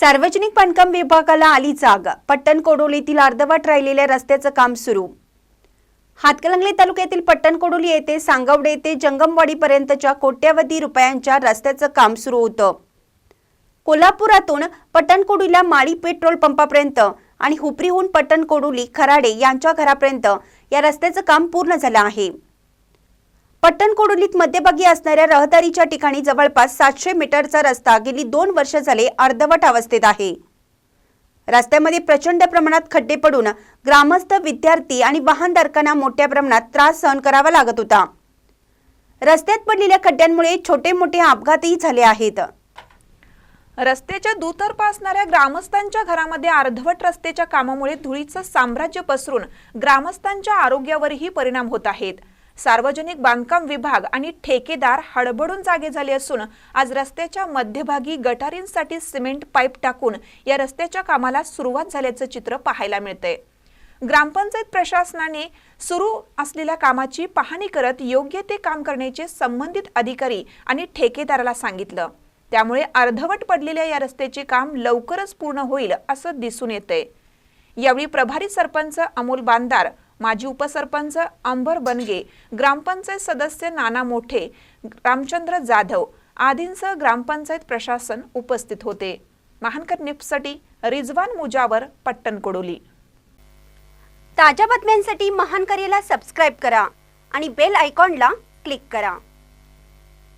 सार्वजनिक बांधकाम विभागाला आली जाग. पट्टण कोडोलीतील अर्धवट राहिलेल्या रस्त्याचं काम सुरू. हातकलंगले तालुक्यातील पट्टण कोडोली येथे सांगवडे ते जंगमवाडीपर्यंतच्या कोट्यवधी रुपयांच्या रस्त्याचं काम सुरू होतं. कोल्हापुरातून पट्टणकोडीला माळी पेट्रोल पंपापर्यंत आणि हुपरीहून पट्टणकोडोली खराडे यांच्या घरापर्यंत या रस्त्याचं काम पूर्ण झालं आहे. पट्टणकोडोलीत मध्यभागी असणाऱ्या रहदारीच्या ठिकाणी जवळपास सातशे मीटरचा रस्ता गेली दोन वर्ष झाले अर्धवट अवस्थेत आहे. रस्त्यामध्ये प्रचंड प्रमाणात खड्डे पडून ग्रामस्थ विद्यार्थी आणि वाहनधारकांना मोठ्या प्रमाणात त्रास सहन करावा लागत होता. रस्त्यात पडलेल्या खड्ड्यांमुळे छोटे मोठे अपघातही झाले आहेत. रस्त्याच्या दुतर्फ असणाऱ्या ग्रामस्थांच्या घरामध्ये अर्धवट रस्त्याच्या कामामुळे धुळीचं साम्राज्य पसरून ग्रामस्थांच्या आरोग्यावरही परिणाम होत आहेत. सार्वजनिक बांधकाम विभाग आणि ठेकेदार हडबडून जागे झाले असून आज रस्त्याच्या मध्यभागी गटारींसाठी सिमेंट पाईप टाकून या रस्त्याच्या कामाला सुरुवात झाल्याचं चित्र पाहायला मिळतंय. ग्रामपंचायत प्रशासनाने सुरू असलेल्या कामाची पाहणी करत योग्य ते काम करण्याचे संबंधित अधिकारी आणि ठेकेदाराला सांगितलं. त्यामुळे अर्धवट पडलेल्या या रस्त्याचे काम लवकरच पूर्ण होईल असं दिसून येतंय. यावेळी प्रभारी सरपंच अमोल बांदार माजी उपसरपंच अंबर बनगे ग्रामपंचायत सदस्य नाना मोठे रामचंद्र जाधव आदींसह ग्रामपंचायत प्रशासन उपस्थित होते. महानकर निप्ससाठी रिजवान मुजावर पट्टण कोडोली. ताज्या बातम्यांसाठी महानकरेला सबस्क्राईब करा आणि बेल आयकॉनला क्लिक करा.